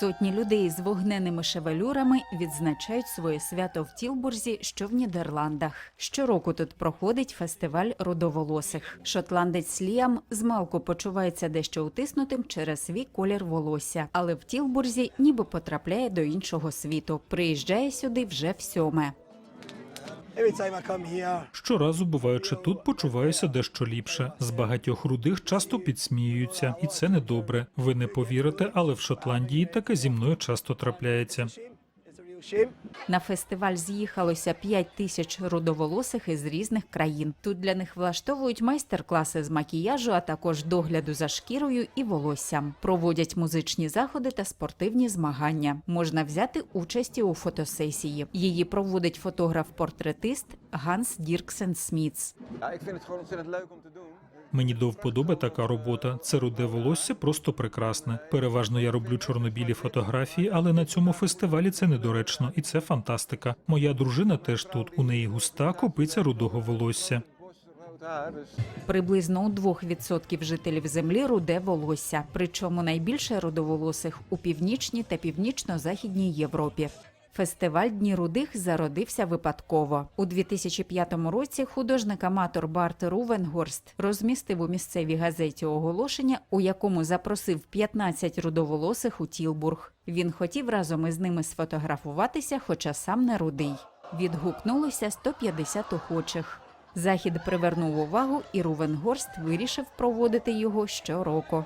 Сотні людей з вогненими шевелюрами відзначають своє свято в Тілбурзі, що в Нідерландах. Щороку тут проходить фестиваль рудоволосих. Шотландець Ліам змалку почувається дещо утиснутим через свій колір волосся, але в Тілбурзі ніби потрапляє до іншого світу. Приїжджає сюди вже всьоме. Every Щоразу, буваючи тут, почуваюся дещо ліпше. З багатьох рудих часто підсміюються, і це недобре. Ви не повірите, але в Шотландії таке зі мною часто трапляється. На фестиваль з'їхалося 5 тисяч рудоволосих із різних країн. Тут для них влаштовують майстер-класи з макіяжу, а також догляду за шкірою і волоссям. Проводять музичні заходи та спортивні змагання. Можна взяти участь і у фотосесії. Її проводить фотограф-портретист Ганс Дірксен Смітс. Мені до вподоби така робота. Це руде волосся просто прекрасне. Переважно я роблю чорнобілі фотографії, але на цьому фестивалі це недоречно, і це фантастика. Моя дружина теж тут. У неї густа копиця рудого волосся. Приблизно у 2% жителів землі руде волосся, причому найбільше рудоволосих у північній та північно-західній Європі. Фестиваль Дні рудих зародився випадково. У 2005 році художник-аматор Барт Рувенгорст розмістив у місцевій газеті оголошення, у якому запросив 15 рудоволосих у Тілбург. Він хотів разом із ними сфотографуватися, хоча сам не рудий. Відгукнулося 150 охочих. Захід привернув увагу, і Рувенгорст вирішив проводити його щороку.